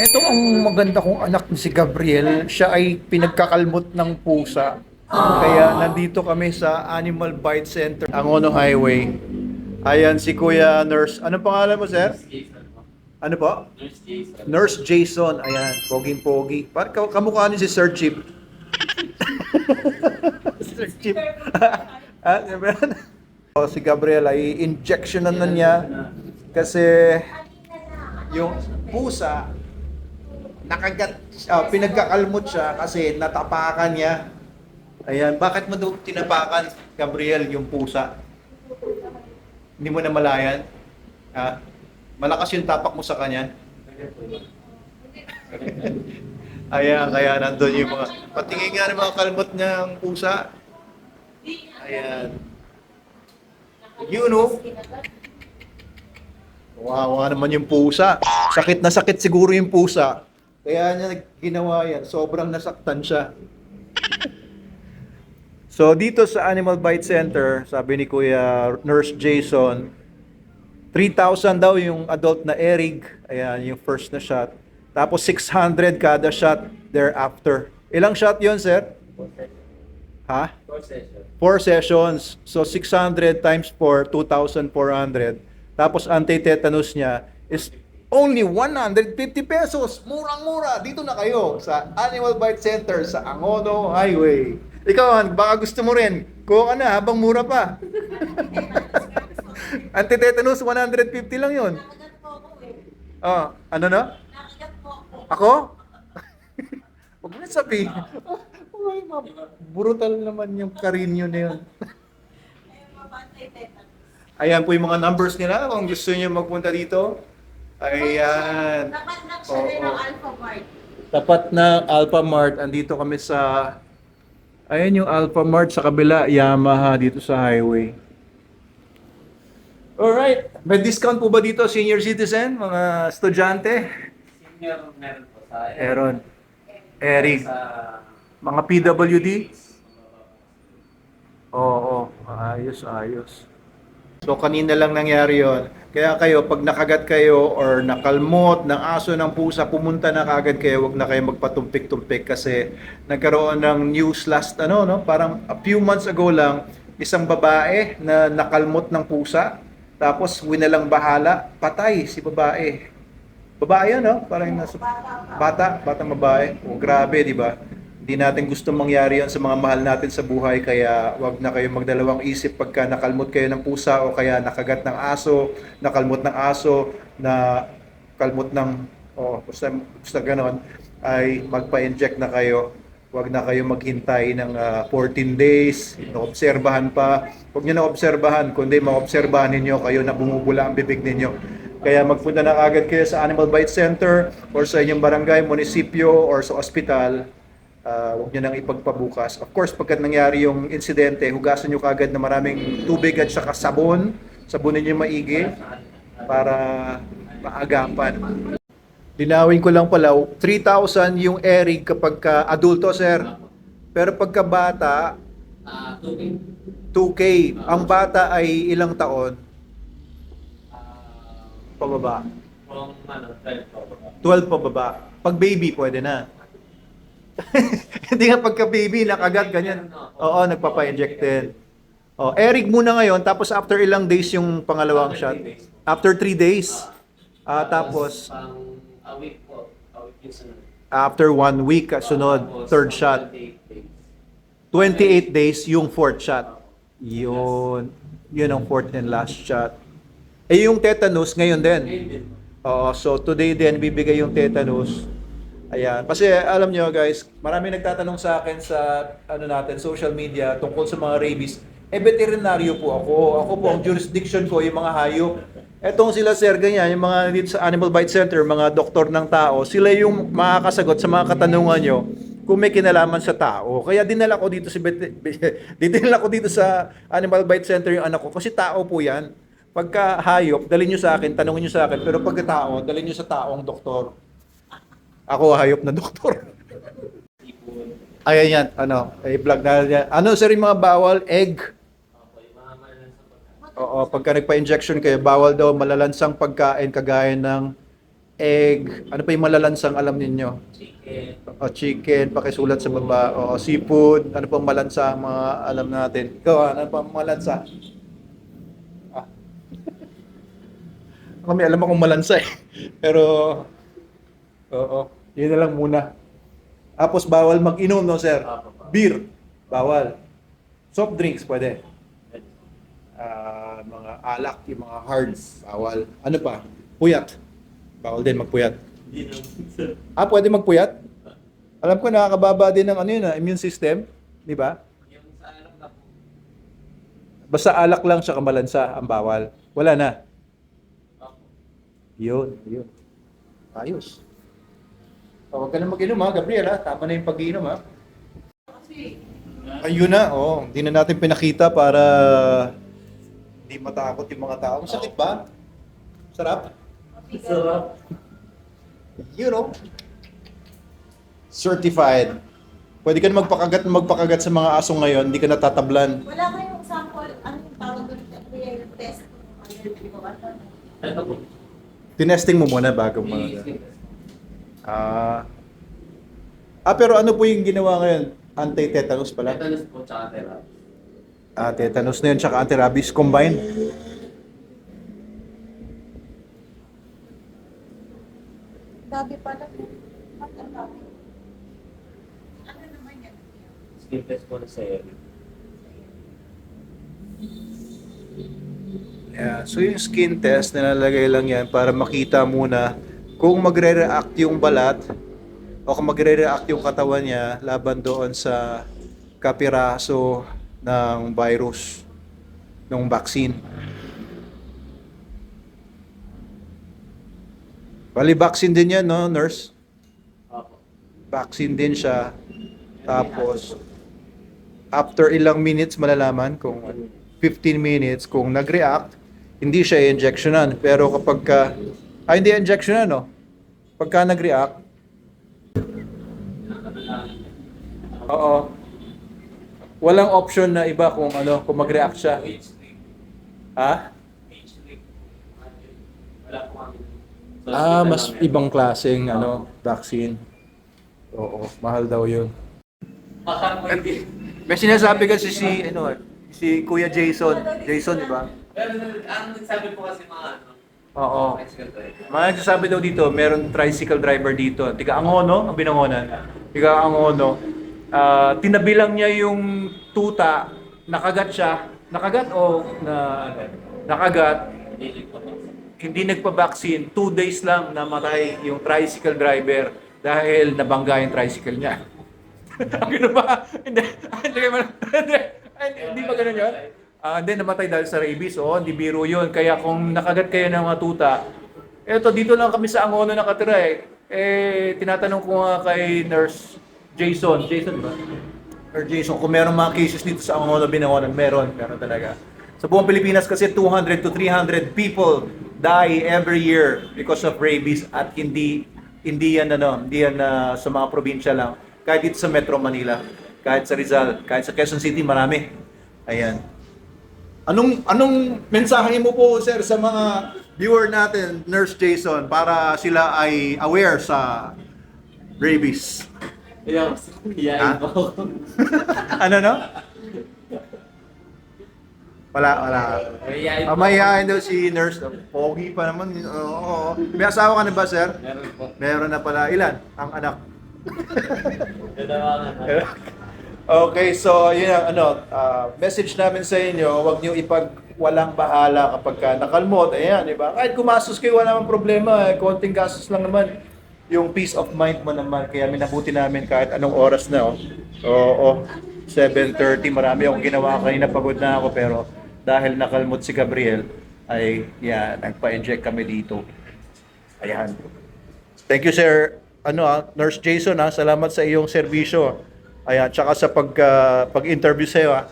Ito ang maganda kong anak ni si Gabriel. Siya ay pinagkakalmot ng pusa. Kaya nandito kami sa Animal Bite Center, Angono Highway. Ayan si Kuya Nurse. Ano pangalan mo, sir? Ano po? Nurse Jason. Ayan, poging-pogi. Parang ka- kamukha ni si Sir Chip. Sir Chip. ah, diba? O, si Gabriel ay injectionan na niya kasi yung pusa nakagat ah, pinagkakalmot siya kasi natapakan niya. Ayan, bakit mo tinapakan, Gabriel, yung pusa? Hindi mo na malayan? Ha? Malakas yung tapak mo sa kanya? Ayan, kaya nandun yung mga... Patingin nga ng mga kalmot niyang pusa. Ayan. You know, Wawa naman yung pusa. Sakit na sakit siguro yung pusa. Kaya niya ginawa yan. Sobrang nasaktan siya. so dito sa Animal Bite Center, sabi ni Kuya Nurse Jason, 3,000 daw yung adult na erig. Ayan, yung first na shot. Tapos 600 kada shot thereafter. Ilang shot yon sir? Ha? Four sessions. So 600 times 4, 2,400. Tapos anti-tetanus niya is only 150 pesos. Murang-mura. Dito na kayo sa Animal Bite Center sa Angono Highway. Ikaw, Han, baka gusto mo rin. Kuha ka na habang mura pa. anti-tetanus, 150 lang yun. Nakagat po ako eh. Oh, ano na? Ako. Huwag mo na sabihin. Ay, ma- brutal naman yung karinyo na yun. Ayan po yung mga numbers nila kung gusto niyo magpunta dito. Ayan. Nakandak siya rin Oo. ng Alpha Mart. Tapat na Alpha Mart. Andito kami sa... Ayan yung Alpha Mart sa kabila. Yamaha dito sa highway. Alright. May discount po ba dito senior citizen? Mga estudyante? Senior meron po sa Aaron. Eric. Sa Mga PWD? Oo. Ayos, ayos. So kanina lang nangyari yon. Kaya kayo, pag nakagat kayo or nakalmot ng aso ng pusa, pumunta na kagad kayo, wag na kayo magpatumpik-tumpik kasi nagkaroon ng news last ano, no? Parang a few months ago lang, isang babae na nakalmot ng pusa, tapos winalang bahala, patay si babae. Babae yan, no? Parang nasa bata, batang babae. O grabe, di ba? Hindi natin gusto mangyari yan sa mga mahal natin sa buhay kaya wag na kayo magdalawang isip pagka nakalmot kayo ng pusa o kaya nakagat ng aso, nakalmot ng aso, na kalmot ng o basta, basta ganon ay magpa-inject na kayo. Wag na kayo maghintay ng ah, 14 days, naobserbahan pa. Huwag niyo na obserbahan, kundi maobserbahan ninyo kayo na bumubula ang bibig ninyo. Kaya magpunta na agad kayo sa Animal Bite Center or sa inyong barangay, munisipyo or sa ospital. Uh, huwag nyo nang ipagpabukas. Of course, pagkat nangyari yung insidente, hugasan nyo kagad na maraming tubig at saka sabon. Sabunin nyo maigi para maagapan. Linawin ko lang pala, 3,000 yung erig kapag ka adulto, sir. Pero pagka bata, ah, tubig. 2K. Ang bata ay ilang taon? Pababa. from ano, 12 po. 12 pababa. Pag baby, pwede na. Hindi nga pagka baby, nakagat ganyan. Oo, nagpapa-injected. Oh, Eric muna ngayon, tapos after ilang days yung pangalawang After shot? three. After 3 days. Ah, tapos Pang a week po. A week yung sunod. after 1 week kasunod, Tapos, third shot. 28 28 days. yung fourth shot. Yun. Yun ang fourth and last shot. Eh yung tetanus ngayon din. Din. Oo, so today din bibigay yung tetanus. Ayan. Kasi alam nyo guys, marami nagtatanong sa akin sa ano natin, social media tungkol sa mga rabies. Eh, veterinaryo po ako. Ako po, ang jurisdiction ko, yung mga hayop. Etong sila sir, ganyan, yung mga dito sa Animal Bite Center, mga doktor ng tao, sila yung makakasagot sa mga katanungan nyo kung may kinalaman sa tao. Kaya dinala ko dito si dinala ko dito sa Animal Bite Center yung anak ko kasi tao po 'yan. Pagka hayop, dalhin niyo sa akin, tanungin niyo sa akin, pero pagka tao, dalhin niyo sa taong doktor. Ako hayop na doktor. Ayan yan, ano, eh vlog na yan. Ano sir yung mga bawal egg? Oo, pagka nagpa-injection kayo, bawal daw malalansang pagkain kagaya ng egg, ano pa yung malalansang alam ninyo? Chicken. O chicken, pakisulat sa baba, o seafood, ano pang malansa mga alam natin. Ikaw, ano pang malansa? Ah. Kami alam akong malansa eh. Pero, oo, yun na lang muna. Tapos bawal mag-inom, no sir? Beer, bawal. Soft drinks, pwede. Ah, mga alak, yung mga hards, bawal. Ano pa? Puyat. Bawal din magpuyat. Ah, pwede magpuyat? Alam ko nakakababa din ng ano yun, ah, immune system, di ba? Sa. Basta alak lang siya kamalansa ang bawal. Wala na. Yun, yun. Ayos. Oh, huwag ka na mag-inom ha, Gabriel ha. Tama na yung pag-inom ha. Ayun na, oh. Hindi na natin pinakita para hindi matakot yung mga tao. Masakit ba? Sarap? Sarap. You know. Certified. Pwede ka na magpakagat magpakagat sa mga aso ngayon, hindi ka natatablan. Wala kayong sample, ano yung tawag doon? Real test? Ano? Tinesting mo muna bago mo. Ah. Ah, pero ano po yung ginawa ngayon? Anti-tetanus pala? Tetanus po, tsaka therapy. Ah, tetanus na yun, tsaka anti-rabies combined. Gabi pala. Gabi. Ano naman yan? Skin test po na sa'yo. Yeah, so yung skin test, nilalagay lang yan para makita muna kung magre-react yung balat o kung magre-react yung katawan niya laban doon sa kapiraso ng virus ng vaccine. Bali, vaccine din yan, no, nurse? Apo. Vaccine din siya. Tapos, after ilang minutes, malalaman kung 15 minutes, kung nag-react, hindi siya injectionan. Pero kapag ka, ay hindi injectionan, no? Pagka nag-react, oo, walang option na iba kung ano, kung mag-react siya. Ha? Ah, mas ibang klaseng ano, vaccine. Oo, mahal daw yun. May sinasabi kasi si, ano, si Kuya Jason. Jason, di ba? Pero ang nagsabi po kasi mga ano. Oo. Mga nagsasabi daw dito, meron tricycle driver dito. Tiga Angono, ang binangonan. Tiga Angono. Ah, tinabi lang niya yung tuta, nakagat siya. Nakagat o na nakagat, Hindi nagpa-vaccine, two days lang namatay yung tricycle driver dahil nabangga yung tricycle niya. Ano ba? Hindi, hindi, hindi ba ganun yun? Ah, hindi, namatay dahil sa rabies. Oo, hindi biro yun. Kaya kung nakagat kayo ng mga tuta, eto, dito lang kami sa Angono nakatira eh. Eh, tinatanong ko nga kay Nurse Jason. Jason ba? Or Jason, kung meron mga cases dito sa Angono, Binangonan, meron. Meron talaga. Sa buong Pilipinas kasi 200 to 300 people die every year because of rabies at hindi hindi yan ano, hindi yan ah, sa mga probinsya lang. Kahit dito sa Metro Manila, kahit sa Rizal, kahit sa Quezon City, marami. Ayan. Anong anong mensahe mo po sir sa mga viewer natin, Nurse Jason, para sila ay aware sa rabies? Po ako. ano no? Wala, wala. Iyain po. Ah, mahihain daw si nurse. Pogi pa naman. Oo, oo. May asawa ka na ba, sir? Meron po. Meron na pala. Ilan? Ang anak. Dalawa nga. Okay, so yun ang ano, ah, message namin sa inyo, huwag niyo ipag walang bahala kapag ka nakalmot. Ayan, di ba? Kahit kumasos kayo, wala namang problema. Eh. Konting gastos lang naman. Yung peace of mind mo naman. Kaya minabuti namin kahit anong oras na. Oh. Oo, 7.30. Marami akong ginawa kanina. Pagod na ako. Pero dahil nakalmot si Gabriel, ay yan, nagpa-inject kami dito. Ayan. Thank you, sir. Ano ah, Nurse Jason ah, salamat sa iyong serbisyo. Ayan, tsaka sa pag, uh, pag-interview sa'yo ha.